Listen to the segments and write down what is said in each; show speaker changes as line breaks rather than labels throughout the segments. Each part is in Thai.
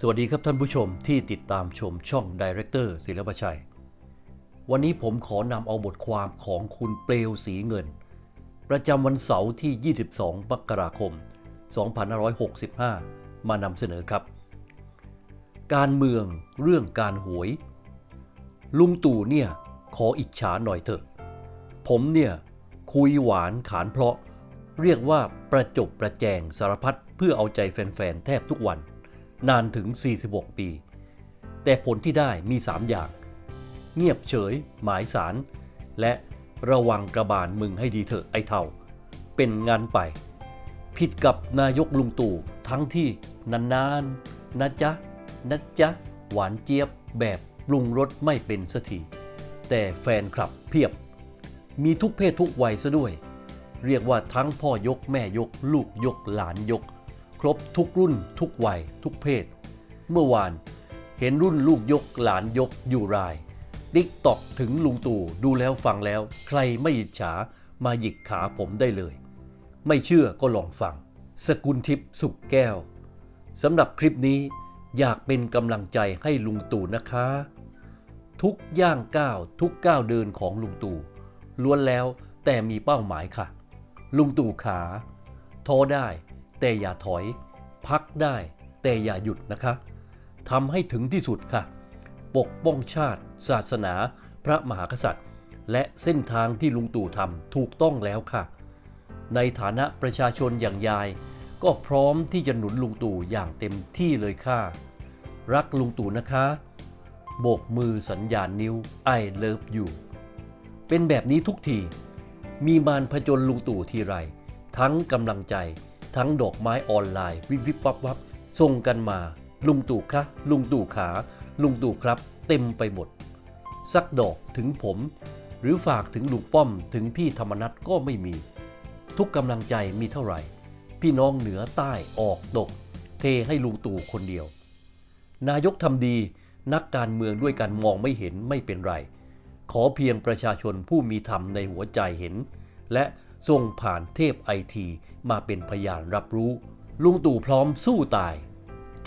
สวัสดีครับท่านผู้ชมที่ติดตามชมช่อง Director ศิลปชัย วันนี้ผมขอนำเอาบทความของคุณเปลวสีเงิน ประจำวันเสาร์ที่ 22มกราคม 2565 มานำเสนอครับ การเมืองเรื่องการหวย ลุงตู่เนี่ยขออิจฉาหน่อยเถอะ ผมเนี่ยคุยหวานขานเพราะ เรียกว่าประจบประแจงสารพัดเพื่อเอาใจแฟนๆ แทบทุกวัน นานถึง 46 ปี แต่ผลที่ได้มี 3 อย่าง เงียบเฉย หมายสาร และระวังกระบาลมึงให้ดีเถอะไอ้เท่า เป็นงานไป ผิดกับนายกลุงตู่ทั้งที่นานๆนะจ๊ะนะจ๊ะ หวานเจี๊ยบแบบปรุงรสไม่เป็นสักทีแต่แฟนคลับเพียบ มีทุกเพศทุกวัยซะด้วย เรียกว่าทั้งพ่อยกแม่ยก ลูกยกหลานยก ครบทุกรุ่น ทุกวัย ทุกเพศ เมื่อวานเห็นรุ่นลูกยกหลานยกอยู่รายติ๊กตอกถึงลุงตู่ดูแล้วฟังแล้ว ใครไม่อิจฉามาหยิกขาผมได้เลย ไม่เชื่อก็ลองฟัง สกุลทิพย์สุขแก้วสำหรับคลิปนี้อยากเป็นกำลังใจให้ลุงตู่นะคะ ทุกย่างก้าวทุกก้าวเดินของลุงตู่ล้วนแล้วแต่มีเป้าหมายค่ะ ลุงตู่ขาท้อได้ แต่อย่าถอย พักได้แต่อย่าหยุดนะคะทำให้ถึงที่สุดค่ะ ปกป้องชาติ ศาสนา พระมหากษัตริย์ และเส้นทางที่ลุงตู่ทำถูกต้องแล้วค่ะ ในฐานะประชาชนอย่างยาย ก็พร้อมที่จะหนุนลุงตู่อย่างเต็มที่เลยค่ะ รักลุงตู่นะคะ โบกมือสัญญาณนิ้ว I love you เป็นแบบนี้ทุกที มีมารผจญลุงตู่ทีไร ทั้งกำลังใจ ทั้งดอกไม้ออนไลน์ วิบวิบวับวับส่งกันมา ลุงตู่คะลุงตู่ขา ลุงตู่ครับ เต็มไปหมด สักดอกถึงผม หรือฝากถึงลุงป้อมถึงพี่ธรรมนัฐก็ไม่มี ทุกกำลังใจมีเท่าไหร่ พี่น้องเหนือใต้ออกตก เทให้ลุงตู่คนเดียว นายกทำดีนักการเมืองด้วยกันมองไม่เห็นไม่เป็นไร ขอเพียงประชาชนผู้มีธรรมในหัวใจเห็น และ ส่งผ่านเทพไอทีมาเป็นพยานรับรู้ ลุงตู่พร้อมสู้ตาย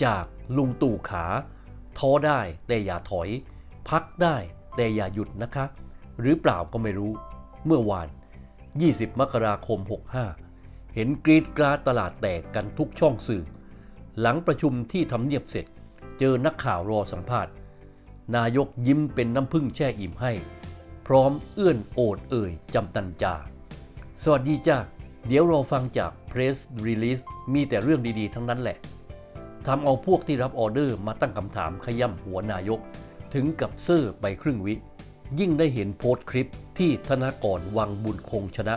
จากลุงตู่ขา ท้อได้แต่อย่าถอย พักได้แต่อย่าหยุดนะคะ หรือเปล่าก็ไม่รู้ เมื่อวาน 20 มกราคม 65 เห็นกรีดกราตลาดแตกกันทุกช่องสื่อ หลังประชุมที่ทำเนียบเสร็จ เจอนักข่าวรอสัมภาษณ์ นายกยิ้มเป็นน้ำพึ่งแช่อิ่มให้ พร้อมเอื้อนโอดเอ่ยจำตันจา สวัสดีจ้าเดี๋ยวเราฟังจาก Press Release มีแต่เรื่องดีๆ ทั้งนั้นแหละทำเอาพวกที่รับออเดอร์มาตั้งคำถามขย่ำหัวนายก ถึงกับเซอร์ไปครึ่งวิ ยิ่งได้เห็นโพสต์คลิปที่ธนากรวังบุญคงชนะ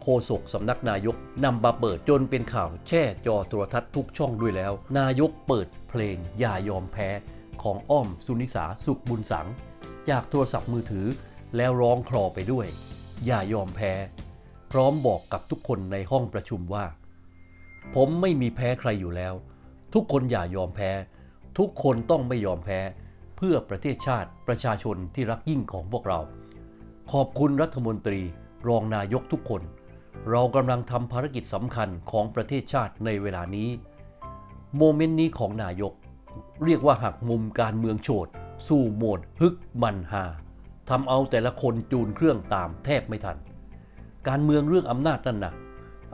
โฆษกสำนักนายกนำมาเปิดจนเป็นข่าวแช่จอโทรทัศน์ทุกช่องด้วยแล้ว นายกเปิดเพลงอย่ายอมแพ้ของอ้อมสุนิสาสุขบุญสัง จากโทรศัพท์มือถือแล้วร้องคลอไปด้วย อย่ายอมแพ้ พร้อมบอกกับทุกคนในห้องประชุมว่า ผมไม่มีแพ้ใครอยู่แล้ว ทุกคนอย่ายอมแพ้ ทุกคนต้องไม่ยอมแพ้ เพื่อประเทศชาติประชาชนที่รักยิ่งของพวกเรา ขอบคุณรัฐมนตรี รองนายกทุกคน เรากำลังทำภารกิจสำคัญของประเทศชาติในเวลานี้ โมเมนต์นี้ของนายก เรียกว่าหักมุมการเมืองโฉดสู่โหมดฮึกมันหาทำเอาแต่ละคนจูนเครื่องตามแทบไม่ทัน การเมืองเรื่องอำนาจนั่นนะ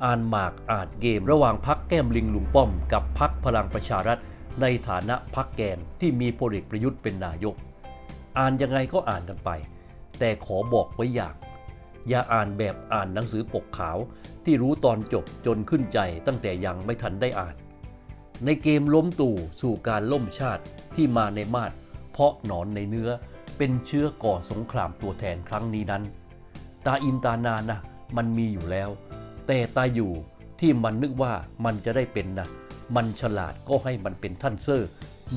อ่านหมากอ่านเกมระหว่างพักแก้มลิงลุงป้อม กับพักพลังประชารัฐ ในฐานะพักแกนที่มีพลเอกประยุทธ์เป็นนายก อ่านยังไงก็อ่านกันไป แต่ขอบอกไว้อย่างอย่าอ่านแบบอ่านหนังสือปกขาวที่รู้ตอนจบจนขึ้นใจตั้งแต่ยังไม่ทันได้อ่าน ในเกมล้มตู่สู่การล่มชาติที่มาในมาดเพราะหนอนในเนื้อเป็นเชื้อก่อสงครามตัวแทนครั้งนี้นั้น ตาอินตานานะ มันมีอยู่แล้ว แต่ตาอยู่ที่มันนึกว่ามันจะได้เป็นนะมันฉลาดก็ให้มันเป็นท่านเซอร์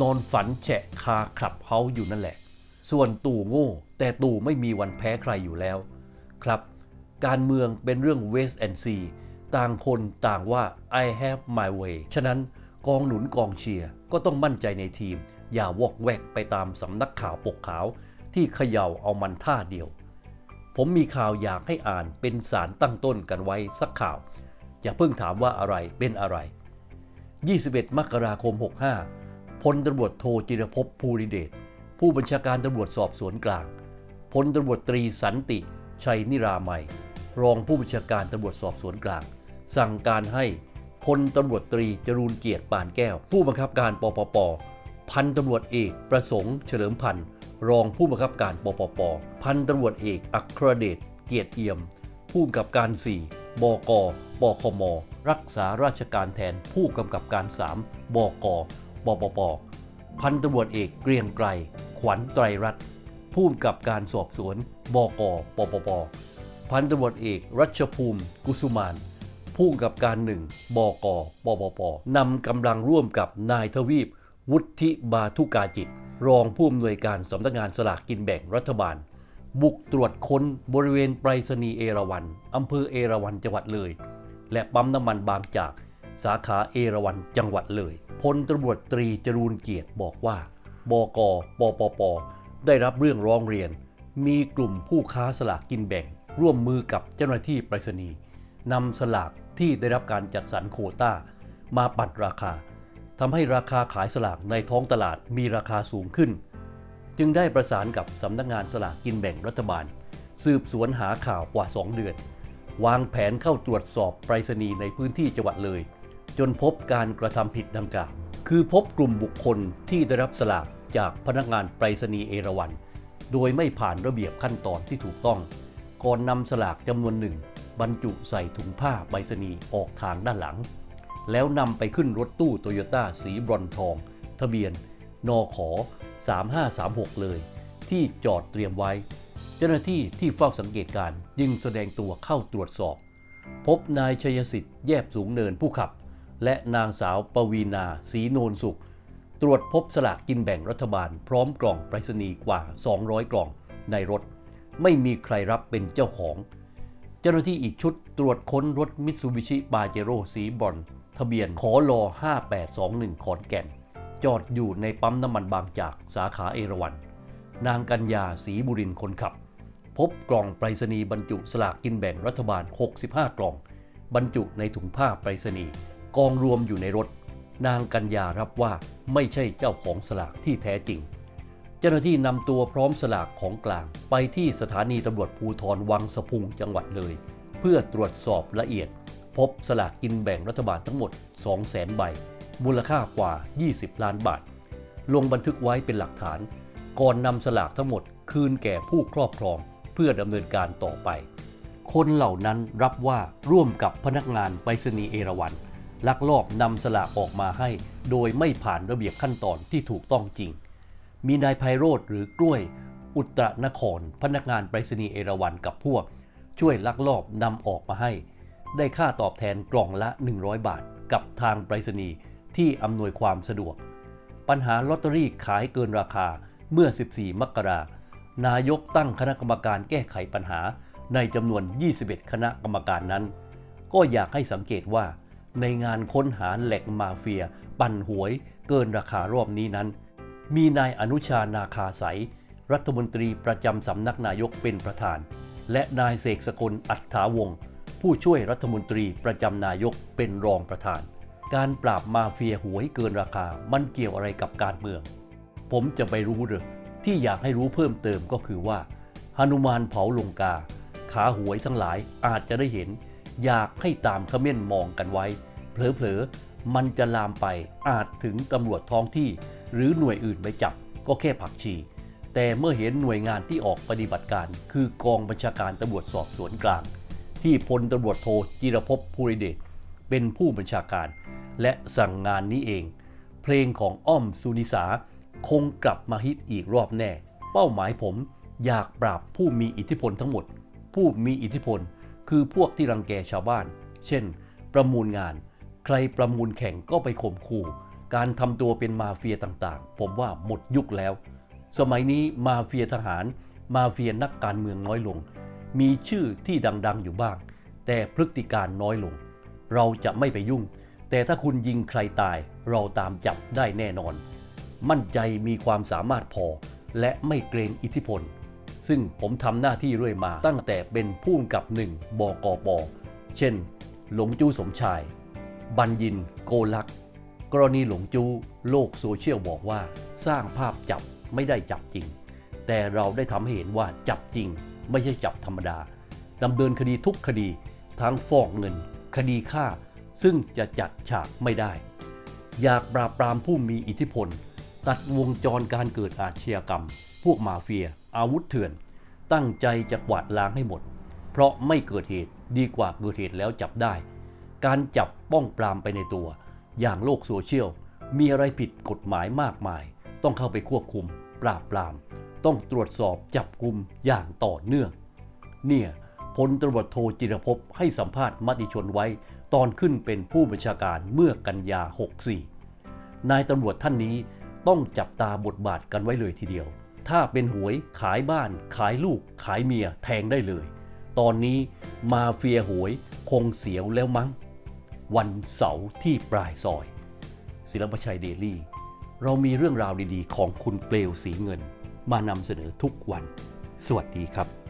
นอนฝันแฉะคาขับเฮาอยู่นั่นแหละ ส่วนตู่โง่ แต่ตู่ไม่มีวันแพ้ใครอยู่แล้ว ครับ การเมืองเป็นเรื่อง West and See ต่างคนต่างว่า I have my way ฉะนั้นกองหนุนกองเชียร์ก็ต้องมั่นใจในทีม อย่าวอกแวกไปตามสำนักข่าวปกขาวที่เขย่าเอามันท่าเดียว ผมมีข่าวอยากให้อ่านเป็นสารตั้งต้นกันไว้สักข่าว อย่าเพิ่งถามว่าอะไรเป็นอะไร 21 มกราคม 65พลตำรวจโทจิรภพภูริเดชผู้บัญชาการตำรวจสอบสวนกลางพลตำรวจตรีสันติ ชัยนิรามัย รองผู้บัญชาการตำรวจสอบสวนกลาง สั่งการให้พลตำรวจตรีจรูนเกียรติปานแก้ว ผู้บังคับการปปปพันตำรวจเอกประสงค์เฉลิมพันธ์ รองผู้บังคับการปปป พันตำรวจเอกอัครเดชเกียรติเอี่ยม ผู้กำกับการ 4 บก ปคม รักษาราชการแทนผู้กำกับการ 3 บก ปปป พันตำรวจเอกเกรียงไกรขวัญไตรรัตน์ผู้กำกับการสอบสวน บก ปปป พันตำรวจเอกรัชภูมิ กุสุมานผู้กำกับการหนึ่งบกปปปนำกำลังร่วมกับนายทวีป วุฒิบาทุกาจิต รองผู้อำนวยการสำนักงานสลากกินแบ่งรัฐบาล บุกตรวจค้นบริเวณไปรษณีย์เอราวัณอำเภอเอราวัณจังหวัดเลย และปั๊มน้ำมันบางจากสาขาเอราวัณจังหวัดเลยพลตำรวจตรีจรูนเกียรติบอกว่า บกปปป ได้รับเรื่องร้องเรียน มีกลุ่มผู้ค้าสลากกินแบ่ง ร่วมมือกับเจ้าหน้าที่ไปรษณีย์นำสลากที่ได้รับการจัดสรรโคต้า มาปัดราคา ทำให้ราคาขายสลากในท้องตลาดมีราคาสูงขึ้น จึงได้ประสานกับสำนักงานสลากกินแบ่งรัฐบาล สืบสวนหาข่าวกว่า 2 เดือน วางแผนเข้าตรวจสอบไปรษณีย์ในพื้นที่จังหวัดเลย จนพบการกระทำผิดดังกล่าวคือพบกลุ่มบุคคลที่ได้รับสลากจากพนักงานไปรษณีย์เอราวัณโดยไม่ผ่านระเบียบขั้นตอนที่ถูกต้อง ก่อนนำสลากจำนวนหนึ่ง บรรจุใส่ถุงผ้าไปรษณีย์ออกทางด้านหลัง แล้วนำไปขึ้นรถตู้โตโยต้าสีบรอนทอง ทะเบียน นข3536 เลย ที่จอดเตรียมไว้ เจ้าหน้าที่ที่เฝ้าสังเกตการณ์จึงแสดงตัวเข้าตรวจสอบ พบนายชยสิทธิ์แยบสูงเนินผู้ขับ และนางสาวปวีนาศรีโนนสุข ตรวจพบสลากกินแบ่งรัฐบาล พร้อมกล่องไปรษณีย์กว่า 200 กล่องในรถ ไม่มีใครรับเป็นเจ้าของ เจ้าหน้าที่อีกชุดตรวจค้นรถมิตซูบิชิปาเจโร่สีบรอน ทะเบียนขอลอ5821 ขอนแก่น จอดอยู่ในปั๊มน้ำมันบางจากสาขาเอราวัณนางกัญญาศรีบุรินคนขับ พบกล่องไปรษณีย์บรรจุสลากกินแบ่งรัฐบาล 65 กล่อง บรรจุในถุงผ้าไปรษณีย์กองรวมอยู่ในรถ นางกัญญารับว่าไม่ใช่เจ้าของสลากที่แท้จริง เจ้าหน้าที่นำตัวพร้อมสลากของกลางไปที่สถานีตำรวจภูธรวังสะพุงจังหวัดเลย เพื่อตรวจสอบละเอียด พบสลากกินแบ่งรัฐบาลทั้งหมด 200,000 ใบ มูลค่ากว่า 20 ล้านบาท ลงบันทึกไว้เป็นหลักฐาน ก่อนนำสลากทั้งหมดคืนแก่ผู้ครอบครองเพื่อดำเนินการต่อไป คนเหล่านั้นรับว่าร่วมกับพนักงานไปรษณีย์เอราวัณลักลอบนำสลากออกมาให้ โดยไม่ผ่านระเบียบขั้นตอนที่ถูกต้องจริง มีนายไพโรธหรือกล้วย อุตรนคร พนักงานไปรษณีย์เอราวัณกับพวก ช่วยลักลอบนำออกมาให้ ได้ค่าตอบแทนกล่องละ 100 บาท กับทางไปรษณีย์ที่อำนวยความสะดวก ปัญหาลอตเตอรี่ขายเกินราคาเมื่อ 14 มกรา นายกตั้งคณะกรรมการแก้ไขปัญหาในจำนวน 21 คณะกรรมการนั้น ก็อยากให้สังเกตว่าในงานค้นหาแหล่งมาเฟีย ปั่นหวย เกินราคารอบนี้นั้น มีนายอนุชานาคาใสยรัฐมนตรีประจำสำนักนายกเป็นประธาน และนายเสกสกลอัฏฐาวงศ์ ผู้ช่วยรัฐมนตรีประจำนายกเป็นรองประธาน การปราบมาเฟียหวยเกินราคา มันเกี่ยวอะไรกับการเมือง ผมจะไปรู้หรือที่อยากให้รู้เพิ่มเติมก็คือว่าหนุมานเผาลงกา ขาหวยทั้งหลายอาจจะได้เห็น อยากให้ตามขม้นมองกันไว้ เผลอๆ มันจะลามไปอาจถึงตำรวจท้องที่ หรือหน่วยอื่นไปจับก็แค่ผักชี แต่เมื่อเห็นหน่วยงานที่ออกปฏิบัติการ คือกองบัญชาการตำรวจสอบสวนกลาง ที่พลตำรวจโทจิรภพภูริเดชเป็นผู้บัญชาการ และสั่งงานนี้เอง เพลงของอ้อมสุนิสาคงกลับมาฮิตอีกรอบแน่ เป้าหมายผมอยากปราบผู้มีอิทธิพลทั้งหมด ผู้มีอิทธิพล คือพวกที่รังแกชาวบ้าน เช่น ประมูลงาน ใครประมูลแข่งก็ไปข่มขู่ การทำตัวเป็นมาเฟียต่างๆ ผมว่าหมดยุคแล้ว สมัยนี้มาเฟียทหาร มาเฟียนักการเมืองน้อยลง มีชื่อที่ดังๆอยู่บ้าง แต่พฤติการน้อยลง เราจะไม่ไปยุ่ง แต่ถ้าคุณยิงใครตาย เราตามจับได้แน่นอน มั่นใจมีความสามารถพอ และไม่เกรงอิทธิพล ซึ่งผมทำหน้าที่เรื่อยมาตั้งแต่เป็นผู้กำกับหนึ่งบกปเช่น หลงจู้สมชาย บัญญิน โกลัก กรณีหลงจู้โลกโซเชียลบอกว่า สร้างภาพจับไม่ได้จับจริง แต่เราได้ทำให้เห็นว่าจับจริง ไม่ใช่จับธรรมดาดำเนินคดีทุกคดีทั้งฟอกเงิน คดีฆ่า ซึ่งจะจัดฉากไม่ได้ อยากปราบปรามผู้มีอิทธิพล ตัดวงจรการเกิดอาชญากรรม พวกมาเฟีย อาวุธเถื่อน ตั้งใจจะกวาดล้างให้หมด เพราะไม่เกิดเหตุดีกว่าเกิดเหตุแล้วจับได้ การจับป้องปรามไปในตัว อย่างโลกโซเชียลมีอะไรผิดกฎหมายมากมาย ต้องเข้าไปควบคุม ปราบปราม ต้องตรวจสอบจับกลุ่มอย่างต่อเนื่อง เนี่ยพลตำรวจโทจิรภพให้สัมภาษณ์มติชนไว้ ตอนขึ้นเป็นผู้บัญชาการเมื่อกันยา 64 นายตำรวจท่านนี้ต้องจับตาบทบาทกันไว้เลยทีเดียว ถ้าเป็นหวยขายบ้าน ขายลูก ขายเมียแทงได้เลย ตอนนี้มาเฟียหวยคงเสียวแล้วมั้ง วันเสาร์ที่ปลายซอย ศิลปชัยเดลี่ เรามีเรื่องราวดีๆ ของคุณเปลวสีเงิน มานำเสนอทุกวัน สวัสดีครับ